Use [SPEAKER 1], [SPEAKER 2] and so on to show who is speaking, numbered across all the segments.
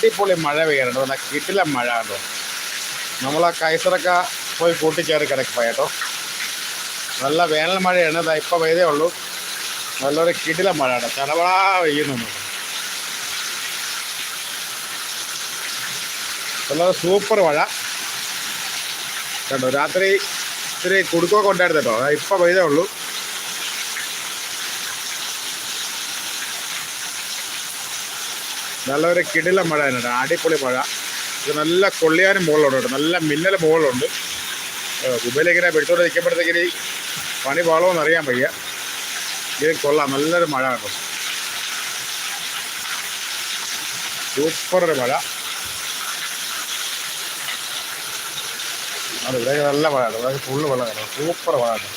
[SPEAKER 1] അടിപൊളി മഴ പെയ്യാറുണ്ട്. നല്ല കിട്ടില്ല മഴ കേട്ടോ നമ്മൾ ആ കൈസറൊക്കെ പോയി കൂട്ടിച്ചേറി കിടക്കുക കേട്ടോ. നല്ല വേനൽ മഴയാണ്. ഇതാ ഇപ്പോൾ പെയ്തേ ഉള്ളൂ. നല്ലൊരു കിടില മഴയാണ് ചിലവളാ പെയ്യുന്നുണ്ട് നല്ലൊരു സൂപ്പർ മഴ. കേട്ടോ രാത്രി ഇത്തിരി കുടുക്കൊക്കെ ഉണ്ടായിരുന്നു കേട്ടോ. ഇപ്പം പെയ്തേ ഉള്ളൂ. നല്ലൊരു കിടില മഴ തന്നെ കേട്ടോ അടിപൊളി മഴ. ഇത് നല്ല കൊള്ളിയാനും മുകളിലുണ്ട് നല്ല മിന്നൽ മുകളിലുണ്ട്. ദുബൈയിലിങ്ങനെ പിടിച്ചോണ്ട് നിൽക്കുമ്പോഴത്തേക്കിനി പണി വളമെന്ന് അറിയാൻ വയ്യ. ഇത് കൊള്ളാം. നല്ലൊരു മഴ കേട്ടോ. സൂപ്പർ ഒരു മഴ. അത് ഇവിടെ നല്ല മഴ ഫുള്ള് വെള്ളം കേട്ടോ സൂപ്പർ മഴ കേട്ടോ.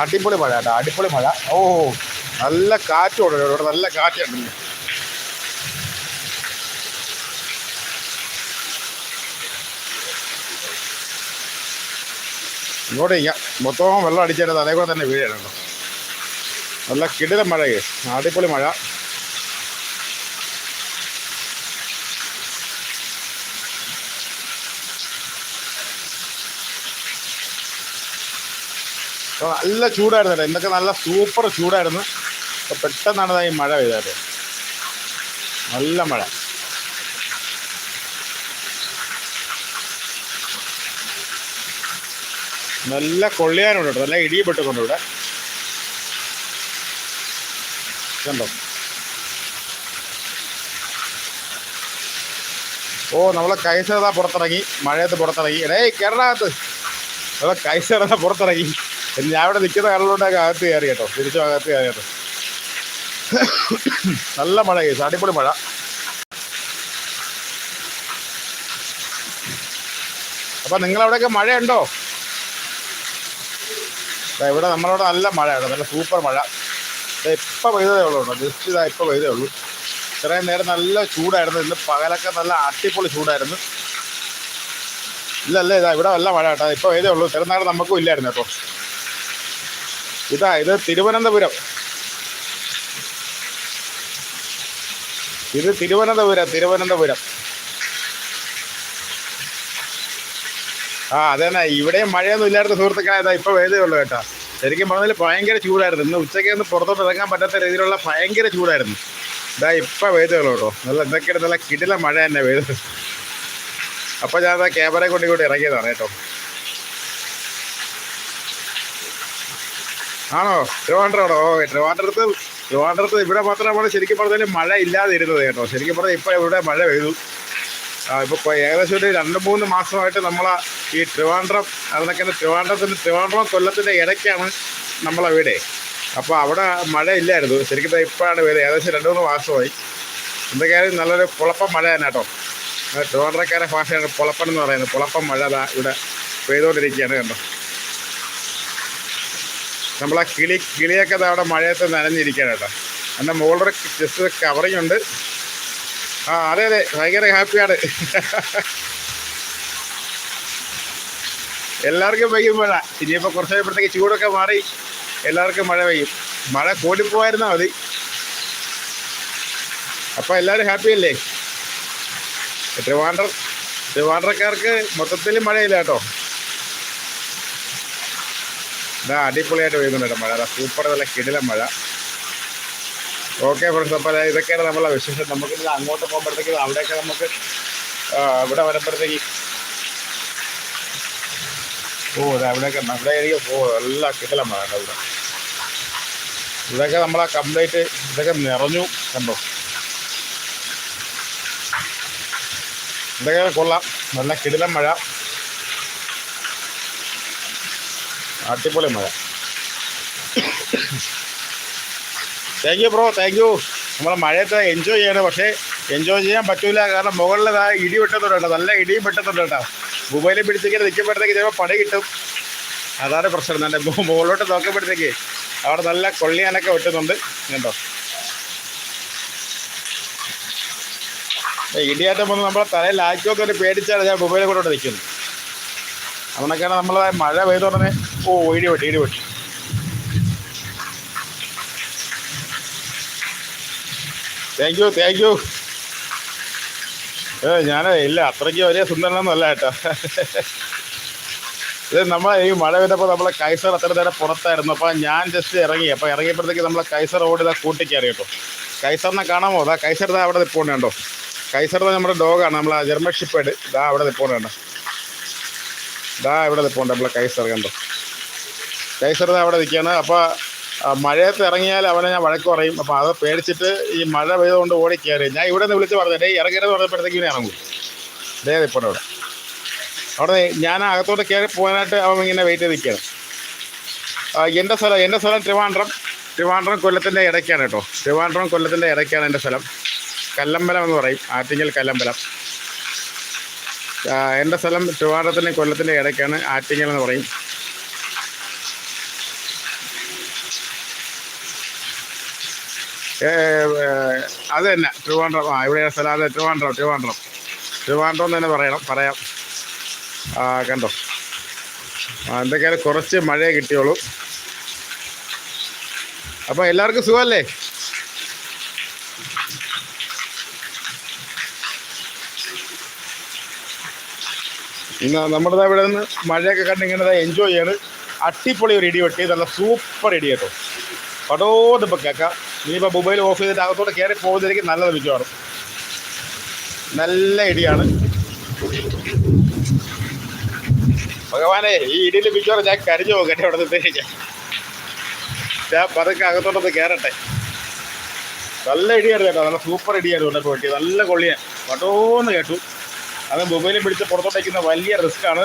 [SPEAKER 1] അടിപൊളി മഴ കേട്ടോ അടിപൊളി മഴ. ഓ നല്ല കാറ്റുണ്ട് ഇവിടെ നല്ല കാറ്റുണ്ട് ഇങ്ങോട്ട് മൊത്തം വെള്ളം അടിച്ചാൽ അതേപോലെ തന്നെ വീഴണം നല്ല കിടിലം മഴയെ. അടിപൊളി മഴ. നല്ല ചൂടായിരുന്നു ഇന്നൊക്കെ നല്ല സൂപ്പർ ചൂടായിരുന്നു. അപ്പോൾ പെട്ടെന്നാണ് ഈ മഴ പെയ്തത്. നല്ല മഴ. നല്ല കൊള്ളിയാനുണ്ട് കേട്ടോ. നല്ല ഇടിയും പെട്ടുകൊണ്ട് ഇവിടെ. കണ്ടോ? ഓ നമ്മളെ കൈസറത പുറത്തിറങ്ങി. മഴയത്ത് പുറത്തിറങ്ങി. ഏയ് കേരളത്ത് നമ്മളെ കൈസറത പുറത്തിറങ്ങി. ഞാൻ ഇവിടെ നിൽക്കുന്ന കടലോട്ടൊക്കെ അകത്ത് കയറി കേട്ടോ. തിരിച്ചും അകത്ത് കയറി കേട്ടോ. നല്ല മഴ കേസ് അടിപൊളി മഴ. അപ്പം നിങ്ങളവിടെയൊക്കെ മഴയുണ്ടോ? ഇവിടെ നമ്മളവിടെ നല്ല മഴയാണ് നല്ല സൂപ്പർ മഴ. ഇപ്പൊ പെയ്തതേ ഉള്ളൂ കേട്ടോ ജസ്റ്റ് ഇതാ ഇപ്പം പെയ്തേ ഉള്ളൂ. ഇത്രയും നേരം നല്ല ചൂടായിരുന്നു ഇന്ന് പകലൊക്കെ നല്ല അടിപൊളി ചൂടായിരുന്നു. ഇല്ല അല്ല ഇതാ ഇവിടെ നല്ല മഴ കേട്ടോ ഇപ്പോൾ പെയ്തേ ഉള്ളൂ ഇത്രയും നേരം നമുക്കും ഇല്ലായിരുന്നു കേട്ടോ. ഇതാ ഇത് തിരുവനന്തപുരം. ഇത് തിരുവനന്തപുരം തിരുവനന്തപുരം. ആ അതന്നെ ഇവിടെയും മഴയൊന്നും ഇല്ലാത്ത സുഹൃത്തുക്കളെ. ഇതാ ഇപ്പോൾ വേദേ ഉള്ളൂ കേട്ടോ. ശരിക്കും പറഞ്ഞാൽ ഭയങ്കര ചൂടായിരുന്നു. ഇന്ന് ഉച്ചയ്ക്ക് ഒന്ന് പുറത്തോട്ട് ഇറങ്ങാൻ പറ്റാത്ത രീതിയിലുള്ള ഭയങ്കര ചൂടായിരുന്നു. ഇതാ ഇപ്പം ഉള്ളൂ കേട്ടോ. നല്ല എന്തൊക്കെയാണ് നല്ല കിടില മഴ തന്നെ വേദ അപ്പോൾ ഞാൻ ആ ക്യാമറയെ കൊണ്ട് ഇങ്ങോട്ട് ഇറങ്ങിയതാണ് കേട്ടോ. ആണോ? ട്രിവാൻഡ്രമാണോ ഓ ട്രിവാൻഡ്രത്ത് ട്രിവാൻഡ്രത്ത് ഇവിടെ മാത്രമാണ് ശരിക്കും പറഞ്ഞാൽ മഴ ഇല്ലാതെ ഇരുന്നത് കേട്ടോ. ശരിക്കും പറഞ്ഞാൽ ഇപ്പോൾ ഇവിടെ മഴ പെയ്തു. ഇപ്പോൾ ഏകദേശം ഒരു രണ്ട് മൂന്ന് മാസമായിട്ട് നമ്മൾ ഈ ട്രിവാൻഡ്രം അതൊക്കെ ട്രിവാൻഡ്രത്തിന്റെ ട്രിവാൻഡ്രം കൊല്ലത്തിന്റെ ഇടയ്ക്കാണ് നമ്മളെ വീട്. അപ്പോൾ അവിടെ മഴ ഇല്ലായിരുന്നു. ശരിക്കും ഇപ്പോഴാണ് വീട് ഏകദേശം രണ്ട് മൂന്ന് മാസമായി. എന്തൊക്കെയായാലും നല്ലൊരു പുളപ്പം മഴ തന്നെ കേട്ടോ. ട്രിവാൻഡ്രക്കാരെ ഭാഷയാണ് പുളപ്പൻ എന്ന് പറയുന്നത്. പുളപ്പം മഴ ഇവിടെ പെയ്തുകൊണ്ടിരിക്കുകയാണ് കണ്ടോ നമ്മളാ കിളി കിളിയൊക്കെ അവിടെ മഴയത്ത് നനഞ്ഞിരിക്കുകയാണ് കേട്ടോ. എന്റെ മുകളുടെ ജസ്റ്റ് കവറിങ് ഉണ്ട് ആ അതെ അതെ ഭയങ്കര ഹാപ്പിയാണ്. എല്ലാവർക്കും പെയ്യും മഴ. ഇനിയിപ്പോൾ കുറച്ച് കഴിയുമ്പോഴത്തേക്ക് ചൂടൊക്കെ മാറി എല്ലാവർക്കും മഴ പെയ്യും. മഴ കൂടിപ്പോയിരുന്നാൽ മതി. അപ്പോൾ എല്ലാവരും ഹാപ്പി അല്ലേ? ട്രിവാൻഡ്രം ട്രിവാൻഡ്രക്കാർക്ക് മൊത്തത്തിൽ മഴയില്ല കേട്ടോ. ഇതാ അടിപൊളിയായിട്ട് പെയ്യുന്നുണ്ട് മഴ. അതാ സൂപ്പർ നല്ല കിടിലം മഴ. ഓക്കെ ഫ്രണ്ട്സ് അപ്പോൾ ഇതൊക്കെയാണ് നമ്മളെ വിശേഷം. നമുക്ക് അങ്ങോട്ട് പോകുമ്പോഴത്തേക്ക് അവിടെയൊക്കെ നമുക്ക് ഇവിടെ വരുമ്പോഴത്തേക്ക് ഓ അവിടെയൊക്കെ അവിടെ എനിക്ക് ഓ എല്ലാ മഴ ഇവിടെ? ഇതൊക്കെ നമ്മളെ കംപ്ലീറ്റ് ഇതൊക്കെ നിറഞ്ഞു കണ്ടോ? ഇതൊക്കെ കൊള്ളാം. നല്ല കിടിലം മഴ. അടിപൊളി മഴ. Thank you bro thank you നമ്മൾ മഴയത്ത് എൻജോയ് ചെയ്യണം. പക്ഷേ എൻജോയ് ചെയ്യാൻ പറ്റൂല. കാരണം മുകളിൽ ആ ഇടി വെട്ടുന്നുണ്ട് നല്ല ഇടിയും വെട്ടുന്നുണ്ട് കേട്ടോ. മൊബൈലിൽ പിടിച്ചിങ്ങനെ നിൽക്കുമ്പോഴത്തേക്ക് ചിലപ്പോൾ പണി കിട്ടും. അതാണ് പ്രശ്നം. എന്റെ മുകളിലോട്ട് നോക്കുമ്പോഴത്തേക്ക് അവിടെ നല്ല കൊള്ളിയാനൊക്കെ വെട്ടുന്നുണ്ട്. കണ്ടോ? ഇടിയാറ്റം വന്ന് നമ്മളെ തലയിൽ ആക്കിയൊക്കെ ഒരു പേടിച്ചാണ് ഞാൻ മൊബൈലിൽ കൂടെ നിൽക്കുന്നത്. അതുകൊണ്ടൊക്കെയാണ് നമ്മൾ മഴ പെയ്ത ഉടനെ ഓ ഇടി വെട്ടി ഇടി വെട്ടി താങ്ക് യു താങ്ക് യു ഏ ഞാൻ ഇല്ല അത്രയ്ക്ക് വലിയ സുന്ദരനൊന്നുമല്ല കേട്ടോ. ഇത് നമ്മൾ ഈ മഴ പെയ്തപ്പോൾ നമ്മളെ കൈസർ അത്ര നേരം പുറത്തായിരുന്നു. അപ്പോൾ ഞാൻ ജസ്റ്റ് ഇറങ്ങി. അപ്പോൾ ഇറങ്ങിയപ്പോഴത്തേക്ക് നമ്മളെ കൈസർ ഓടി ഇതാ കൂട്ടിക്കയറി കേട്ടോ. കൈസറിനെ കാണാമോ അതാ കൈസർ ഇതാ അവിടെ നിൽപ്പുണ്ട് കണ്ടോ കൈസർ നമ്മുടെ ഡോഗാണ് നമ്മളെ ജർമ്മൻ ഷിപ്പേഡ് ഇതാ അവിടെ നിൽപ്പുണ്ട് കണ്ടോ ഇതാ ഇവിടെ നിൽപ്പുണ്ട് നമ്മളെ കൈസർ കണ്ടോ? കൈസർ അവിടെ നിൽക്കുകയാണ്. അപ്പോൾ മഴയത്ത് ഇറങ്ങിയാൽ അവനെ ഞാൻ വഴക്ക് പറയും. അപ്പോൾ അത് പേടിച്ചിട്ട് ഈ മഴ പെയ്തുകൊണ്ട് ഓടി കയറി. ഞാൻ ഇവിടെ നിന്ന് വിളിച്ച് പറഞ്ഞു ഡേ ഇറങ്ങരുത് പറഞ്ഞപ്പോഴത്തേക്ക് ഇവനെ ഇറങ്ങും. ഡേ ഇപ്പോൾ അവിടെ. അവിടെ ഞാൻ അകത്തോട്ട് കയറി പോകാനായിട്ട് അവൻ ഇങ്ങനെ വെയിറ്റ് ചെയ്ത് നിൽക്കുകയാണ്. എന്റെ സ്ഥലം എന്റെ സ്ഥലം ട്രിവാൻഡ്രം. ട്രിവാൻഡ്രം കൊല്ലത്തിന്റെ ഇടയ്ക്കാണ് കേട്ടോ. ട്രിവാൻഡ്രം കൊല്ലത്തിന്റെ ഇടയ്ക്കാണ് എന്റെ സ്ഥലം. കല്ലമ്പലം എന്ന് പറയും. ആറ്റിങ്ങൽ കല്ലമ്പലം. എന്റെ സ്ഥലം ചുവാടത്തിന്റെ കൊല്ലത്തിന്റെ ഇടയ്ക്കാണ് ആറ്റിങ്ങൽ എന്ന് പറയും. അത് തന്നെ ട്രിവാൻഡ്രം ആ ഇവിടെ സ്ഥലം അതെ ട്രിവാൻഡ്രം ട്രിവാൻഡ്രം ട്രിവാൻഡ്രം തന്നെ പറയണം പറയാം. കണ്ടോ? ആ എന്തൊക്കെയായാലും കുറച്ച് മഴയെ കിട്ടിയോളൂ. അപ്പോൾ എല്ലാവർക്കും സുഖമല്ലേ? നമ്മുടെ ഇവിടെ നിന്ന് മഴയൊക്കെ കണ്ട് ഇങ്ങനെ എൻജോയ് ചെയ്യാണ്. അട്ടിപ്പൊളി ഒരു ഇടി വെട്ടി. നല്ല സൂപ്പർ ഇടി കേട്ടോ. പടോതിപ്പോൾ കേൾക്കാം ഇനിയിപ്പോൾ മൊബൈൽ ഓഫ് ചെയ്തിട്ട് അകത്തോട്ട് കയറി പോകുന്നതായിരിക്കും നല്ലത് മിക്കവാറ്. നല്ല ഇടിയാണ്. ഭഗവാനെ ഈ ഇടിയിൽ മിക്കവാറും ഞാൻ കരിഞ്ഞു പോകട്ടെ കേട്ടോ അവിടെ നിന്ന് ഞാൻ പതുക്കെ അകത്തോട്ടൊന്ന് കയറട്ടെ നല്ല ഇടിയായിരുന്നു കേട്ടോ. നല്ല സൂപ്പർ ഇടിയായിരുന്നു ഇവിടെ വെട്ടി നല്ല കൊള്ളിയാണ് പടോന്ന് കേട്ടു. അത് മൊബൈലിൽ പിടിച്ച് പുറത്തോട്ടേക്കുന്ന വലിയ റിസ്ക് ആണ്.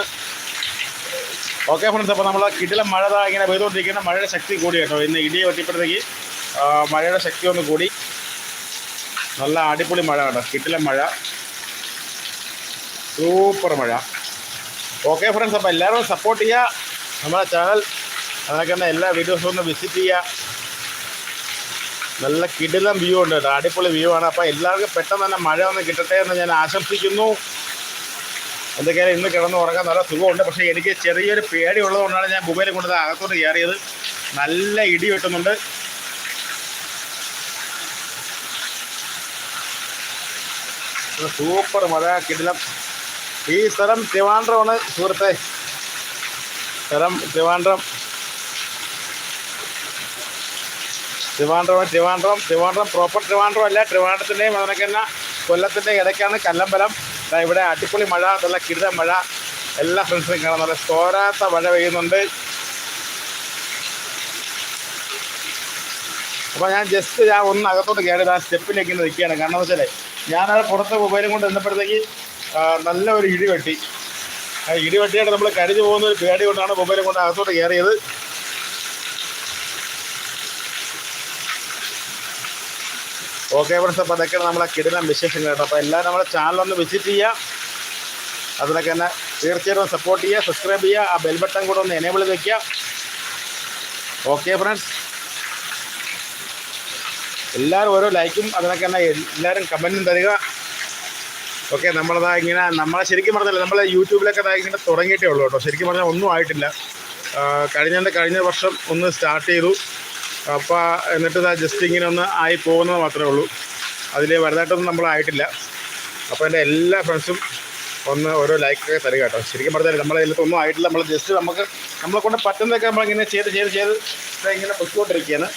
[SPEAKER 1] ഓക്കെ ഫ്രണ്ട്സ് അപ്പോൾ നമ്മൾ കിടിലം മഴ ഇങ്ങനെ പെയ്തുകൊണ്ടിരിക്കുന്ന മഴയുടെ ശക്തി കൂടി കേട്ടോ. ഇന്ന് ഇടിയെ വെട്ടിയപ്പോഴത്തേക്ക് മഴയുടെ ശക്തി ഒന്ന് കൂടി. നല്ല അടിപൊളി മഴ കേട്ടോ. കിട്ടിലം മഴ. സൂപ്പർ മഴ. ഓക്കെ ഫ്രണ്ട്സ് അപ്പോൾ എല്ലാവരും സപ്പോർട്ട് ചെയ്യുക. നമ്മുടെ ചാനൽ അതിനൊക്കെ എല്ലാ വീഡിയോസും ഒന്ന് വിസിറ്റ് ചെയ്യുക. നല്ല കിടിലം വ്യൂ ഉണ്ട് കേട്ടോ. അടിപൊളി വ്യൂ ആണ്. അപ്പോൾ എല്ലാവർക്കും പെട്ടെന്ന് തന്നെ മഴ ഒന്ന് കിട്ടട്ടെ എന്ന് ഞാൻ ആശംസിക്കുന്നു. എന്തൊക്കെയാലും ഇന്ന് കിടന്ന് ഉറങ്ങാൻ നല്ല സുഖമുണ്ട്. പക്ഷേ എനിക്ക് ചെറിയൊരു പേടി ഉള്ളതുകൊണ്ടാണ് ഞാൻ മൊബൈൽ കൊണ്ടത് അകത്തോട്ട് കയറിയത്. നല്ല ഇടി വെട്ടുന്നുണ്ട്. സൂപ്പർ മഴ കിടിലം. ഈ സ്ഥലം ട്രിവാൻഡ്രമാണ് സുഹൃത്തെ. സ്ഥലം ട്രിവാൻഡ്രം. ട്രിവാൻഡ്രം ട്രിവാൻഡ്രം ട്രിവാൻഡ്രം പ്രോപ്പർ ട്രിവാൻഡ്രം അല്ല. ട്രിവാൻഡ്രത്തിന്റെയും അതിനൊക്കെ തന്നെ കൊല്ലത്തിന്റെ ഇടയ്ക്കാണ് കല്ലമ്പലം. ഇവിടെ അടിപൊളി മഴ നല്ല കിരുത മഴ. എല്ലാ ഫ്രണ്ട്സിനും കാണാം. നല്ല തോരാത്ത മഴ പെയ്യുന്നുണ്ട്. അപ്പോൾ ഞാൻ ജസ്റ്റ് ഞാൻ ഒന്ന് അകത്തോട്ട് കയറി ആ സ്റ്റെപ്പിലേക്ക് ഇങ്ങനെ നിൽക്കുകയാണ്. കാരണം എന്ന് വെച്ചാൽ ഞാനത് പുറത്ത് മൊബൈലും കൊണ്ട് നിന്നപ്പോഴത്തേക്ക് ആ, നല്ല ഒരു ഇടി വെട്ടി. ആ ഇടി വെട്ടിയായിട്ട് നമ്മൾ കരിഞ്ഞു പോകുന്ന ഒരു പേടി കൊണ്ടാണ് മൊബൈലും കൊണ്ട് അകത്തോട്ട് കയറിയത് ഓക്കെ ഫ്രണ്ട്സ് അപ്പോൾ അതൊക്കെയാണ് നമ്മളെ കിടിലം വിശേഷം കേട്ടോ. അപ്പോൾ എല്ലാവരും നമ്മുടെ ചാനൽ ഒന്ന് വിസിറ്റ് ചെയ്യുക. അതിലൊക്കെ തന്നെ തീർച്ചയായിട്ടും സപ്പോർട്ട് ചെയ്യുക സബ്സ്ക്രൈബ് ചെയ്യുക ആ ബെൽ ബട്ടൺ കൂടെ ഒന്ന് എനേബിൾ വെക്കുക. ഓക്കെ ഫ്രണ്ട്സ് എല്ലാവരും ഓരോ ലൈക്കും അതിനൊക്കെ തന്നെ എല്ലാവരും കമന്റും തരിക. ഓക്കെ നമ്മളതാ ഇങ്ങനെ നമ്മളെ ശരിക്കും പറഞ്ഞാൽ നമ്മൾ യൂട്യൂബിലൊക്കെ ഇങ്ങനെ തുടങ്ങിയിട്ടേ ഉള്ളൂ കേട്ടോ. ശരിക്കും പറഞ്ഞാൽ ഒന്നും ആയിട്ടില്ല. കഴിഞ്ഞ കഴിഞ്ഞ വർഷം ഒന്ന് സ്റ്റാർട്ട് ചെയ്തു. അപ്പോൾ എന്നിട്ട് ഇതാ ജസ്റ്റ് ഇങ്ങനെ ഒന്ന് ആയി പോകുന്നത് മാത്രമേ ഉള്ളൂ. അതിൽ വലുതായിട്ടൊന്നും നമ്മളായിട്ടില്ല അപ്പോൾ എന്റെ എല്ലാ ഫ്രണ്ട്സും ഒന്ന് ഓരോ ലൈക്കൊക്കെ തരിക കേട്ടോ. ശരിക്കും പറഞ്ഞാൽ നമ്മളെ ഇതിലൊന്നും ആയിട്ടില്ല. നമ്മൾ ജസ്റ്റ് നമുക്ക് നമ്മളെ കൊണ്ട് പറ്റുന്നതൊക്കെ നമ്മളിങ്ങനെ ചെയ്ത് ചെയ്ത് ചെയ്ത് ഇങ്ങനെ പൊയ്ക്കൊണ്ടിരിക്കുകയാണ്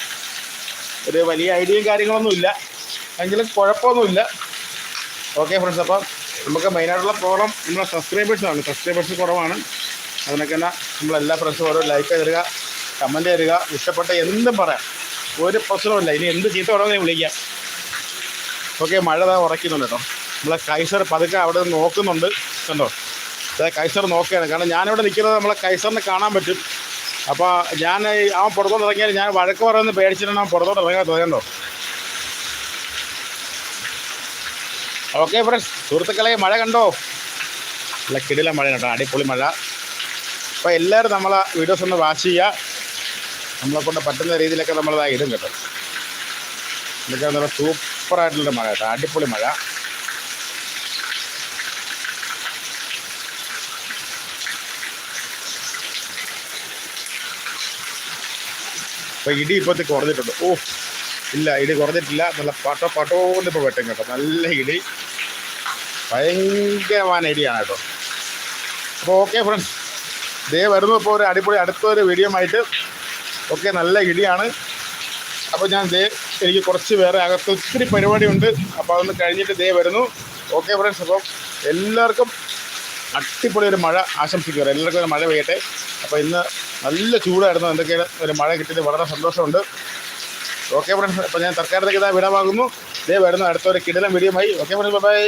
[SPEAKER 1] ഒരു വലിയ ഐഡിയയും കാര്യങ്ങളൊന്നും ഇല്ല. എങ്കിലും കുഴപ്പമൊന്നുമില്ല. ഓക്കെ ഫ്രണ്ട്സ് അപ്പം നമുക്ക് മെയിനായിട്ടുള്ള പ്രോബ്ലം നമ്മുടെ സബ്സ്ക്രൈബേഴ്സാണ് സബ്സ്ക്രൈബേഴ്സ് കുറവാണ്. അതിനൊക്കെ തന്നെ നമ്മളെല്ലാ ഫ്രണ്ട്സും ഓരോ ലൈക്ക് തരിക. കമന്റ് തരിക ഇഷ്ടപ്പെട്ട എന്തും പറയാം. ഒരു പ്രശ്നമില്ല ഇനി എന്ത് ചീത്ത വേണമെന്ന് വിളിക്കാം. ഓക്കെ മഴ താ ഉറയ്ക്കുന്നുണ്ട് കേട്ടോ. നമ്മളെ കൈസർ പതുക്കെ അവിടെ നോക്കുന്നുണ്ട്. കണ്ടോ? അതായത് കൈസർ നോക്കുകയാണ്. കാരണം ഞാനിവിടെ നിൽക്കുന്നത് നമ്മളെ കൈസറിനെ കാണാൻ പറ്റും. അപ്പോൾ ഞാൻ അവൻ പുറത്തോട്ട് ഇറങ്ങിയാൽ ഞാൻ വഴക്ക് പറയുന്ന പേടിച്ചിട്ടാണ് അവൻ പുറത്തോട്ട് ഇറങ്ങാൻ കണ്ടോ? ഓക്കെ ഫ്രണ്ട്സ് സുഹൃത്തുക്കളെ മഴ കണ്ടോ? അല്ല കിടില മഴ കേട്ടോ. അടിപൊളി മഴ. അപ്പോൾ എല്ലാവരും നമ്മളെ വീഡിയോസ് ഒന്ന് വാച്ച് ചെയ്യുക. നമ്മളെ കൊണ്ട് പറ്റുന്ന രീതിയിലൊക്കെ നമ്മളത് ഇടും കേട്ടോ. ഇതൊക്കെ നല്ല സൂപ്പറായിട്ടുള്ള മഴ കേട്ടോ. അടിപൊളി മഴ. ഇപ്പൊ ഇടി ഇപ്പോഴത്തെ കുറഞ്ഞിട്ടുണ്ട്. ഓ ഇല്ല ഇടി കുറഞ്ഞിട്ടില്ല. നല്ല പട്ടോ പട്ടോന്ന് ഇപ്പൊ വെട്ടും കേട്ടോ. നല്ല ഇടി. ഭയങ്കരമായ ഇടിയാണ് കേട്ടോ. അപ്പോൾ ഓക്കെ ഫ്രണ്ട്സ് ദേ വരുന്നപ്പോൾ ഒരു അടിപൊളി അടുത്തൊരു വീഡിയോ ആയിട്ട് ഓക്കെ നല്ല ഇടിയാണ്. അപ്പോൾ ഞാൻ ദേ എനിക്ക് കുറച്ച് വേറെ അകത്ത് ഒത്തിരി പരിപാടിയുണ്ട്. അപ്പോൾ അതൊന്ന് കഴിഞ്ഞിട്ട് ദേ വരുന്നു. ഓക്കെ ഫ്രണ്ട്സ് അപ്പം എല്ലാവർക്കും അടിപൊളി ഒരു മഴ ആശംസിക്കുക എല്ലാവർക്കും ഒരു മഴ പെയ്യട്ടെ. അപ്പോൾ ഇന്ന് നല്ല ചൂടായിരുന്നു. എന്തൊക്കെയാണ് ഒരു മഴ കിട്ടിയത്? വളരെ സന്തോഷമുണ്ട്. ഓക്കെ ഫ്രണ്ട്സ് അപ്പോൾ ഞാൻ തൽക്കാലത്തേക്ക് ഇതാ വിടവാകുന്നു ദേ വരുന്നു അടുത്തൊരു കിടലം ആയി ഓക്കെ ഫ്രണ്ട്സ് ബൈ